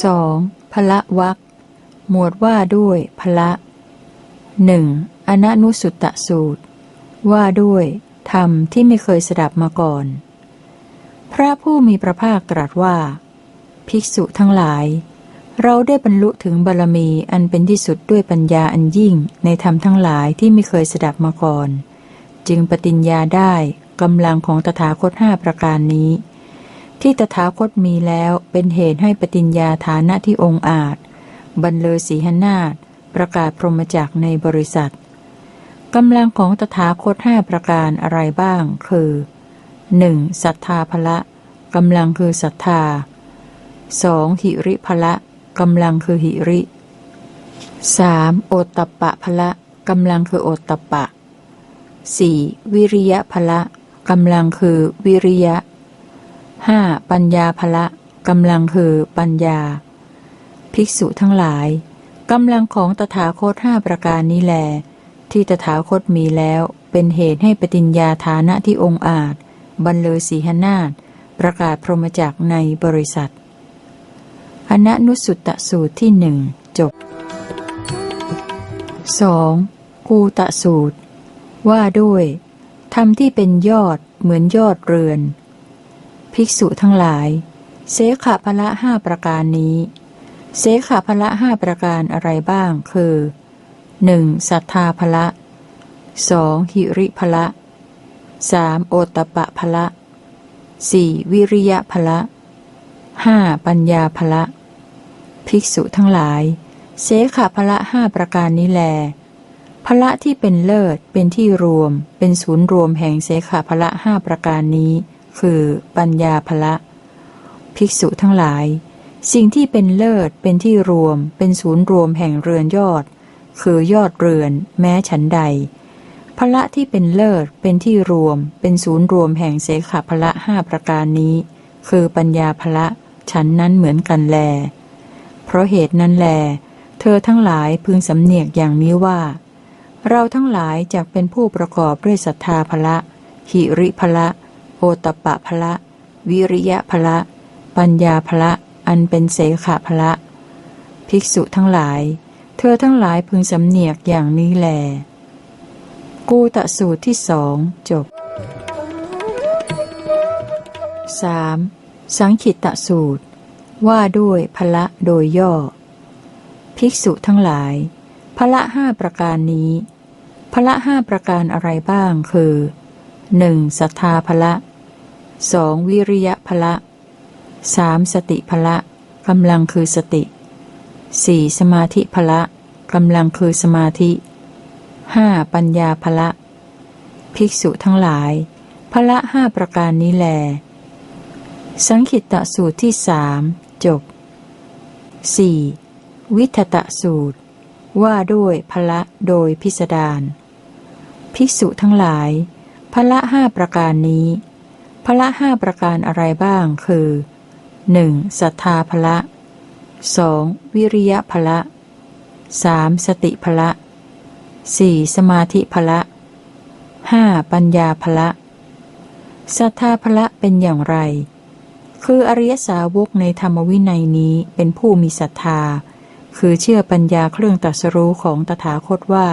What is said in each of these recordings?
2. พละวักหมวดว่าด้วยพละหนึ่งอนนุสุตตะสูตร ว่าด้วยธรรมที่ไม่เคยสดับมาก่อน พระผู้มีพระภาคตรัสว่า ภิกษุทั้งหลาย เราได้บรรลุถึงบารมีอันเป็นที่สุดด้วยปัญญาอันยิ่งในธรรมทั้งหลายที่ไม่เคยสดับมาก่อน จึงปฏิญญาได้กำลังของตถาคตห้าประการนี้ ที่ตถาคตมีแล้วเป็นเหตุให้ปฏิญญาฐานะที่องค์อาจ บรรเลอสีหนาฏประกาศพรหมจักในบริษัทกำลังของตถาคตห้าประการอะไรบ้าง คือ 1. ศรัทธาภละกำลังคือศรัทธา 2. หิริภละกำลังคือหิริ 3. โอตตปปะภละกำลังคือโอตตปปะ 4. วิริยะภละกำลังคือวิริยะ 5. ปัญญาภละกำลังคือปัญญา ภิกษุทั้งหลายกำลังของตถาคตห้าประการนี้แล ที่ตถาคตมีแล้วเป็นเหตุให้ปฏิญญาฐานะที่องค์อาจบรรเลอสีหนาฏประกาศพรหมจักในบริษัทอนันุสุตตสูตรที่หนึ่งจบ 2. กูตะสูตร ว่าด้วยธรรมที่เป็นยอดเหมือนยอดเรือน ภิกษุทั้งหลาย เสขะพละห้าประการนี้ เสขาพละห้าประการอะไรบ้าง คือ 1. ศรัทธาพละ 2. หิริพละ 3. โอตปะพละ 4. วิริยะพละ 5. ปัญญาพละ ภิกษุทั้งหลาย เสขาพละห้าประการนี้แลพละที่เป็นเลิศเป็นที่รวม เป็นศูนย์รวมแห่งเสขาพละห้าประการนี้ คือปัญญาพละภิกษุทั้งหลาย สิ่งที่เป็นเลิศเป็นที่รวม เป็นศูนย์รวมแห่งเรือนยอด คือยอดเรือน แม้ฉันใดพละที่เป็นเลิศเป็นที่รวม เป็นศูนย์รวมแห่งเสขพละห้าประการนี้ คือปัญญาพละฉันนั้นเหมือนกันแล เพราะเหตุนั้นแล เธอทั้งหลายพึงสำเนียกอย่างนี้ว่า เราทั้งหลายจะเป็นผู้ประกอบด้วยศรัทธาพละหิริพละ โอตปะพละ วิริยะพละ ปัญญาพละ อันเป็นเสขะพละ ภิกษุทั้งหลาย เธอทั้งหลายพึงสำเนียกอย่างนี้แล กูตะสูตรที่สองจบ 3. สังขิตตสูตร ว่าด้วยพละโดยย่อ ภิกษุทั้งหลายพละห้าประการนี้พละห้าประการอะไรบ้างคือ 1. ศรัทธาพละ 2. วิริยะพละสามสติพละกำลังคือสติสี่สมาธิพละกำลังคือสมาธิห้าปัญญาพละ ภิกษุทั้งหลายพละห้าประการนี้แล สังขิตตสูตรที่สามจบ 4. วิทตะสูตร ว่าด้วยพละโดยพิสดารภิกษุทั้งหลายพละห้าประการนี้ พละห้าประการอะไรบ้างคือหนึ่งศรัทธาภละสองวิริยะภละสามสติภละสี่สมาธิภละห้าปัญญาภละศรัทธาภละเป็นอย่างไร คืออริยสาวกในธรรมวินัยนี้เป็นผู้มีศรัทธา คือเชื่อปัญญาเครื่องตัสรู้ของตถาคตว่า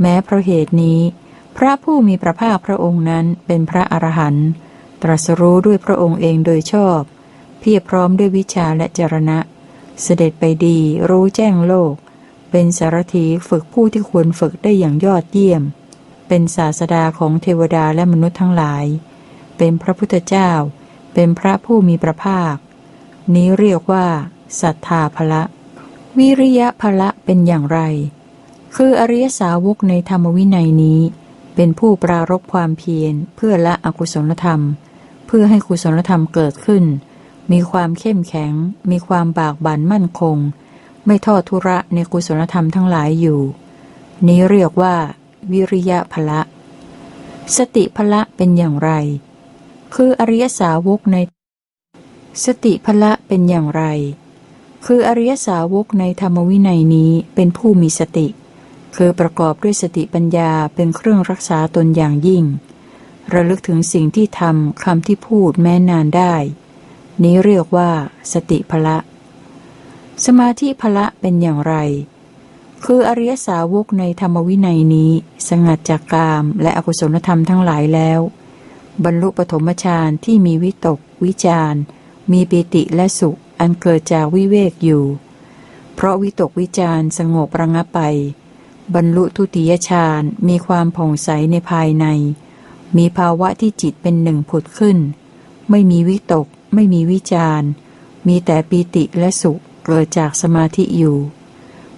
แม้เพราะเหตุนี้ พระผู้มีพระภาคพระองค์นั้นเป็นพระอรหันต์ ตรัสรู้ด้วยพระองค์เองโดยชอบ เพียบพร้อมด้วยวิชาและจรณะ เสด็จไปดีรู้แจ้งโลก เป็นสารถีฝึกผู้ที่ควรฝึกได้อย่างยอดเยี่ยม เป็นศาสดาของเทวดาและมนุษย์ทั้งหลาย เป็นพระพุทธเจ้า เป็นพระผู้มีพระภาค นี้เรียกว่าศรัทธาภละ วิริยะภละเป็นอย่างไร คืออริยสาวกในธรรมวินัยนี้ เป็นผู้ปรารบความเพียรเพื่อละอกุศลธรรม เพื่อให้กุศลธรรมเกิดขึ้น มีความเข้มแข็ง มีความบากบั่นมั่นคง ไม่ทอดทุระในกุศลธรรมทั้งหลายอยู่ นี้เรียกว่า วิริยะพละ สติพละเป็นอย่างไร คืออริยสาวกใน สติพละเป็นอย่างไร คืออริยสาวกในธรรมวินัยนี้เป็นผู้มีสติ คือประกอบด้วยสติปัญญาเป็นเครื่องรักษาตนอย่างยิ่ง ระลึกถึงสิ่งที่ทำคำที่พูดแม้นานได้ นี้เรียกว่า สติพละ สมาธิพละเป็นอย่างไร คืออริยสาวกในธรรมวินัยนี้ สงัดจากกามและอกุศลธรรมทั้งหลายแล้ว บรรลุปฐมฌานที่มีวิตก วิจารมีปิติและสุขอันเกิดจากวิเวกอยู่ เพราะวิตกวิจารสงบระงับไป บรรลุทุติยฌานมีความผ่องใสในภายใน มีภาวะที่จิตเป็นหนึ่งผุดขึ้น ไม่มีวิตก ไม่มีวิจารมีแต่ปิติและสุขเกิดจากสมาธิอยู่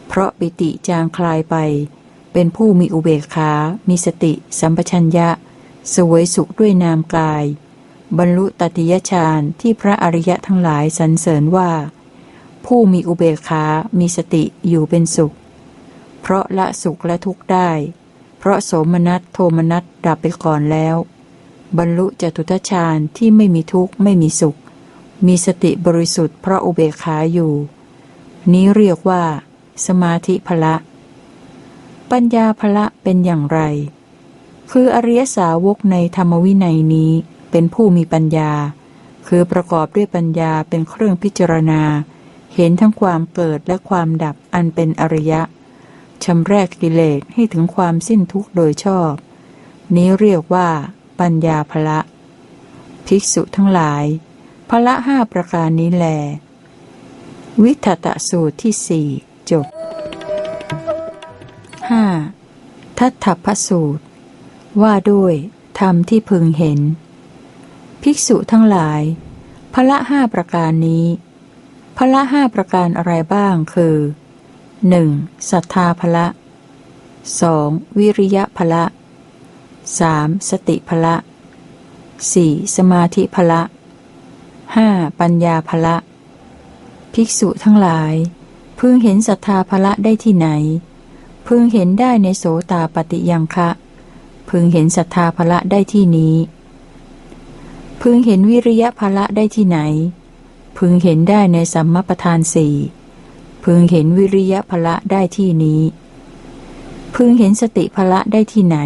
เพราะปิติจางคลายไป เป็นผู้มีอุเบกขา มีสติ สัมปชัญญะ สวยสุขด้วยนามกาย บรรลุตติยฌานที่พระอริยะทั้งหลายสรรเสริญว่า ผู้มีอุเบกขา มีสติอยู่เป็นสุข เพราะละสุขและทุกข์ได้ เพราะโสมนัสโทมนัสดับไปก่อนแล้ว บรรลุจตุทชาญที่ไม่มีทุกข์ไม่มีสุข มีสติบริสุทธิ์เพราะอุเบกขาอยู่ นี้เรียกว่า สมาธิพละ ปัญญาพละเป็นอย่างไร คืออริยสาวกในธรรมวินัยนี้เป็นผู้มีปัญญา คือประกอบด้วยปัญญาเป็นเครื่องพิจารณา เห็นทั้งความเกิดและความดับอันเป็นอริยะ ชำแรกกิเลสให้ถึงความสิ้นทุกข์โดยชอบ นี้เรียกว่า ปัญญาพละ ภิกษุทั้งหลายพละห้าประการนี้แล วิทตะสูตรที่สี่จบ 5. ทัตถพสูตร ว่าด้วยธรรมที่พึงเห็น ภิกษุทั้งหลายพละห้าประการนี้พละห้าประการอะไรบ้างคือ 1. ศรัทธาพละ 2. วิริยะพละ 3. สติพละ 4. สมาธิพละ 5. ปัญญาพละภิกษุทั้งหลาย พึงเห็นศรัทธาพละได้ที่ไหน พึงเห็นได้ในโสตาปฏิยังคะ พึงเห็นศรัทธาพละได้ที่นี้ พึงเห็นวิริยะพละได้ที่ไหน พึงเห็นได้ในสัมมาประธานสี่ พึงเห็นวิริยะพละได้ที่นี้ พึงเห็นสติพละได้ที่ไหน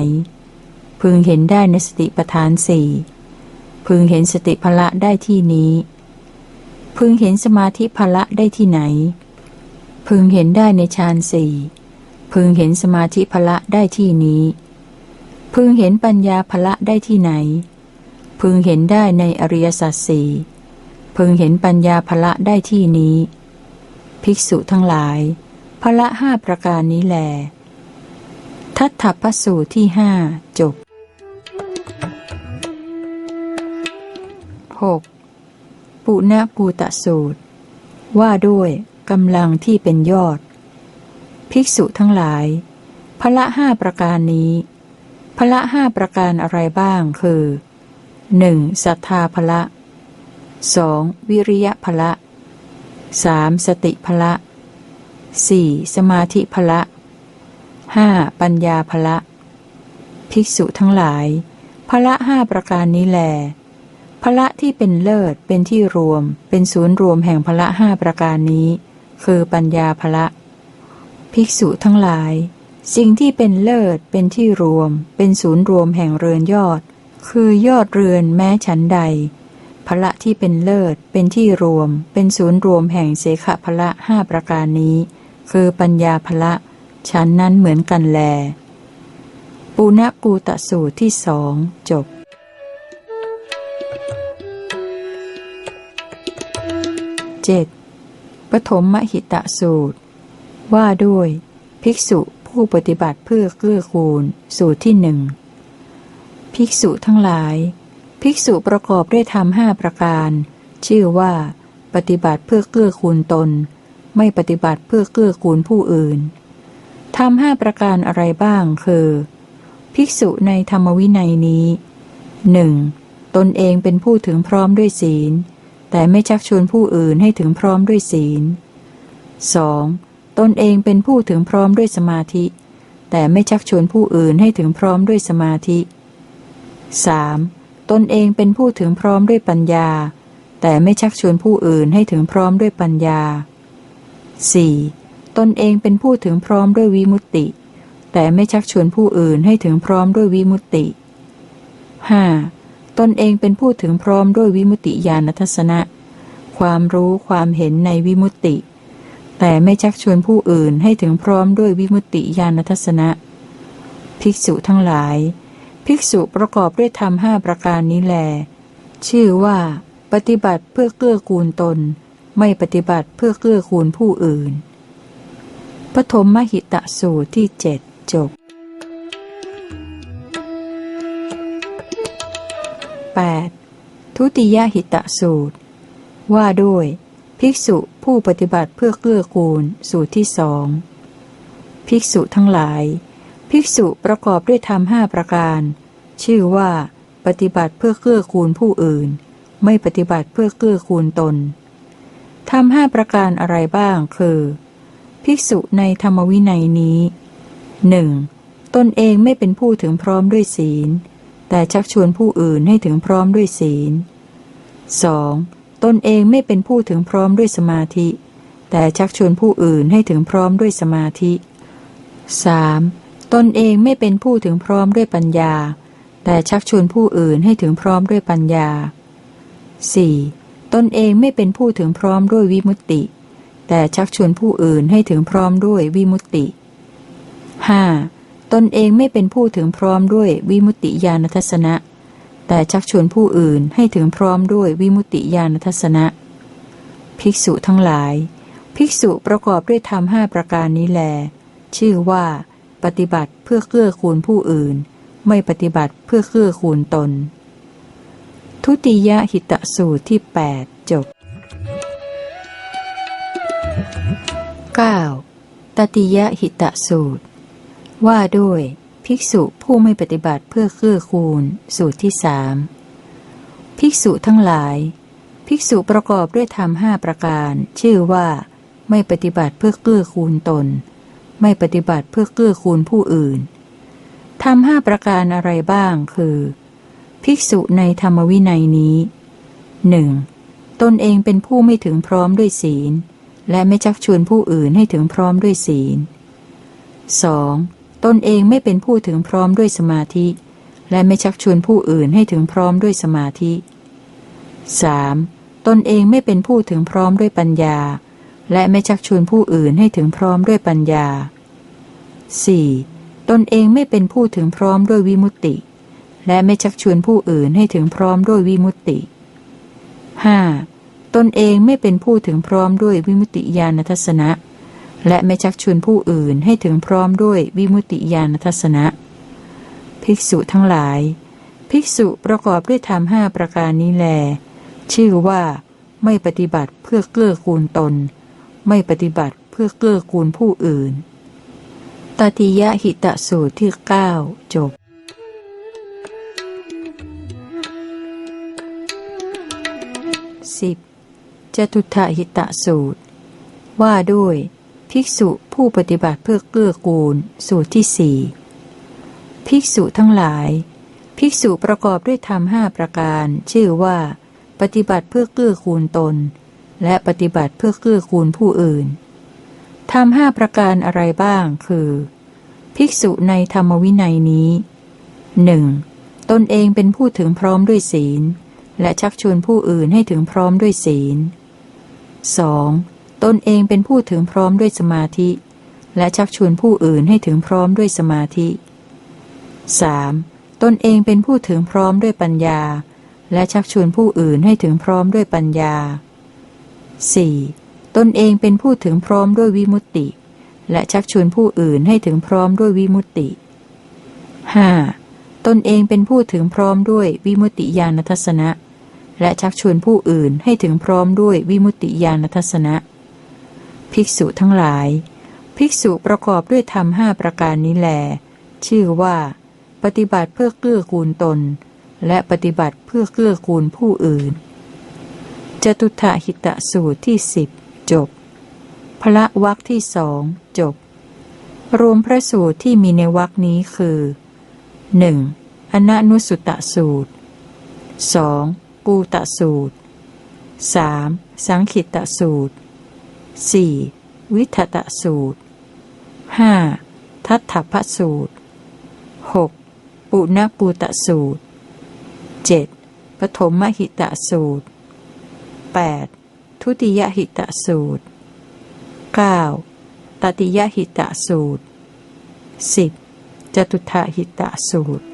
พึงเห็นได้ในสติปทานสี่พึงเห็นสติพละได้ที่นี้ พึงเห็นสมาธิพละได้ที่ไหน พึงเห็นได้ในฌานสี่พึงเห็นสมาธิพละได้ที่นี้ พึงเห็นปัญญาพละได้ที่ไหน พึงเห็นได้ในอริยสัจสี่พึงเห็นปัญญาพละได้ที่นี้ ภิกษุทั้งหลายพละห้าประการนี้แล ทัตถพสูตรที่ห้าจบ 6. ปุณปูตะสูตร ว่าด้วยกำลังที่เป็นยอด ภิกษุทั้งหลายพละห้าประการนี้พละห้าประการอะไรบ้างคือ 1. ศรัทธาพละ 2. วิริยะพละ 3. สติพละ 4. สมาธิพละ 5. ปัญญาพละภิกษุทั้งหลายพละห้าประการนี้แลพละที่เป็นเลิศเป็นที่รวม เป็นศูนย์รวมแห่งพละห้าประการนี้ คือปัญญาพละภิกษุทั้งหลาย สิ่งที่เป็นเลิศเป็นที่รวม เป็นศูนย์รวมแห่งเรือนยอด คือยอดเรือนแม้ฉันใด พละที่เป็นเลิศ เป็นที่รวม เป็นศูนย์รวมแห่งเสขพละห้าประการนี้ คือปัญญาพละฉันนั้นเหมือนกันแลปุณกูตะสูตรที่สองจบ 7. ปฐมมหิตะสูตร ว่าด้วย ภิกษุผู้ปฏิบัติเพื่อเกื้อกูล สูตรที่หนึ่งภิกษุทั้งหลาย ภิกษุประกอบด้วยธรรมห้าประการ ชื่อว่า ปฏิบัติเพื่อเกื้อกูลตน ไม่ปฏิบัติเพื่อเกื้อกูลผู้อื่นทำห้าประการอะไรบ้างคือ ภิกษุในธรรมวินัยนี้หนึ่งตนเองเป็นผู้ถึงพร้อมด้วยศีล แต่ไม่ชักชวนผู้อื่นให้ถึงพร้อมด้วยศีล 2. ตนเองเป็นผู้ถึงพร้อมด้วยสมาธิ แต่ไม่ชักชวนผู้อื่นให้ถึงพร้อมด้วยสมาธิ 3. ตนเองเป็นผู้ถึงพร้อมด้วยปัญญา แต่ไม่ชักชวนผู้อื่นให้ถึงพร้อมด้วยปัญญา 4. ตนเองเป็นผู้ถึงพร้อมด้วยวิมุตติ แต่ไม่ชักชวนผู้อื่นให้ถึงพร้อมด้วยวิมุตติ 5. ตนเองเป็นผู้ถึงพร้อมด้วยวิมุตติญาณทัศนะ ความรู้ความเห็นในวิมุตติ แต่ไม่ชักชวนผู้อื่นให้ถึงพร้อมด้วยวิมุตติญาณทัศนะ ภิกษุทั้งหลาย ภิกษุประกอบด้วยธรรมห้าประการนี้แล ชื่อว่า ปฏิบัติเพื่อเกื้อกูลตน ไม่ปฏิบัติเพื่อเกื้อกูลผู้อื่น ปฐมมหิตะสูตรที่เจ็ดจบ 8. ทุติยหิตะสูตร ว่าด้วย ภิกษุผู้ปฏิบัติเพื่อเกื้อกูลสูตรที่สองภิกษุทั้งหลาย ภิกษุประกอบด้วยธรรมห้าประการ ชื่อว่า ปฏิบัติเพื่อเกื้อกูลผู้อื่น ไม่ปฏิบัติเพื่อเกื้อกูลตนทำห้าประการอะไรบ้างคือ ภิกษุในธรรมวินัยนี้หนึ่งตนเองไม่เป็นผู้ถึงพร้อมด้วยศีล แต่ชักชวนผู้อื่นให้ถึงพร้อมด้วยศีล 2. ตนเองไม่เป็นผู้ถึงพร้อมด้วยสมาธิ แต่ชักชวนผู้อื่นให้ถึงพร้อมด้วยสมาธิ 3. ตนเองไม่เป็นผู้ถึงพร้อมด้วยปัญญา แต่ชักชวนผู้อื่นให้ถึงพร้อมด้วยปัญญา 4. ตนเองไม่เป็นผู้ถึงพร้อมด้วยวิมุตติ แต่ชักชวนผู้อื่นให้ถึงพร้อมด้วยวิมุตติ 5. ตนเองไม่เป็นผู้ถึงพร้อมด้วยวิมุตติญาณทัศนะ แต่ชักชวนผู้อื่นให้ถึงพร้อมด้วยวิมุตติญาณทัศนะ ภิกษุทั้งหลาย ภิกษุประกอบด้วยธรรมห้าประการนี้แล ชื่อว่า ปฏิบัติเพื่อเกื้อคูลผู้อื่น ไม่ปฏิบัติเพื่อเกื้อคูลตน ทุติยหิตสูตรที่ 8 จบ 9. ตติยหิตสูตร ว่าด้วยภิกษุผู้ไม่ปฏิบัติเพื่อเกื้อคูล สูตรที่สามภิกษุทั้งหลาย ภิกษุประกอบด้วยธรรมห้าประการ ชื่อว่า ไม่ปฏิบัติเพื่อเกื้อคูลตน ไม่ปฏิบัติเพื่อเกื้อคูลผู้อื่นทำห้าประการอะไรบ้างคือ ภิกษุในธรรมวินัยนี้หนึ่งตนเองเป็นผู้ไม่ถึงพร้อมด้วยศีล และไม่ชักชวนผู้อื่นให้ถึงพร้อมด้วยศีล 2. ตนเองไม่เป็นผู้ถึงพร้อมด้วยสมาธิ และไม่ชักชวนผู้อื่นให้ถึงพร้อมด้วยสมาธิ 3. ตนเองไม่เป็นผู้ถึงพร้อมด้วยปัญญา และไม่ชักชวนผู้อื่นให้ถึงพร้อมด้วยปัญญา 4. ตนเองไม่เป็นผู้ถึงพร้อมด้วยวิมุตติ และไม่ชักชวนผู้อื่นให้ถึงพร้อมด้วยวิมุตติ 5. ตนเองไม่เป็นผู้ถึงพร้อมด้วยวิมุตติญาณทัศนะ และไม่ชักชวนผู้อื่นให้ถึงพร้อมด้วยวิมุตติญาณทัศนะ ภิกษุทั้งหลาย ภิกษุประกอบด้วยธรรมห้าประการนี้แล ชื่อว่า ไม่ปฏิบัติเพื่อเกื้อกูลตน ไม่ปฏิบัติเพื่อเกื้อกูลผู้อื่น ตติยะหิตะสูตรที่เก้าจบสิบจตุถหิตะสูตร ว่าด้วย ภิกษุผู้ปฏิบัติเพื่อเกื้อกูล สูตรที่สี่ภิกษุทั้งหลาย ภิกษุประกอบด้วยธรรมห้าประการ ชื่อว่า ปฏิบัติเพื่อเกื้อกูลตน และปฏิบัติเพื่อเกื้อกูลผู้อื่นทำห้าประการอะไรบ้าง คือ ภิกษุในธรรมวินัยนี้หนึ่งตนเองเป็นผู้ถึงพร้อมด้วยศีล และชักชวนผู้อื่นให้ถึงพร้อมด้วยศีล 2. ตนเองเป็นผู้ถึงพร้อมด้วยสมาธิ และชักชวนผู้อื่นให้ถึงพร้อมด้วยสมาธิ 3. ตนเองเป็นผู้ถึงพร้อมด้วยปัญญา และชักชวนผู้อื่นให้ถึงพร้อมด้วยปัญญา 4. ตนเองเป็นผู้ถึงพร้อมด้วยวิมุตติ และชักชวนผู้อื่นให้ถึงพร้อมด้วยวิมุตติ 5. ตนเองเป็นผู้ถึงพร้อมด้วยวิมุตติญาณทัศนะ และชักชวนผู้อื่นให้ถึงพร้อมด้วยวิมุตติญาณทัศนะ ภิกษุทั้งหลาย ภิกษุประกอบด้วยธรรมห้าประการนี้แล ชื่อว่า ปฏิบัติเพื่อเกื้อกูลตน และปฏิบัติเพื่อเกื้อกูลผู้อื่น จตุถหิตะสูตรที่สิบจบ พระวักที่สองจบ รวมพระสูตรที่มีในวักนี้คือ 1. อนันุสุตะสูตร 2. กูตะสูตร 3. สังขิตะสูตร 4. วิทตะสูตร 5. ทัตถพสูตร 6. ปุณปูตะสูตร 7. ปฐมมหิตะสูตร 8. ทุติยหิตะสูตร 9. ตติยหิตะสูตร 10. จตุทหิตะสูตร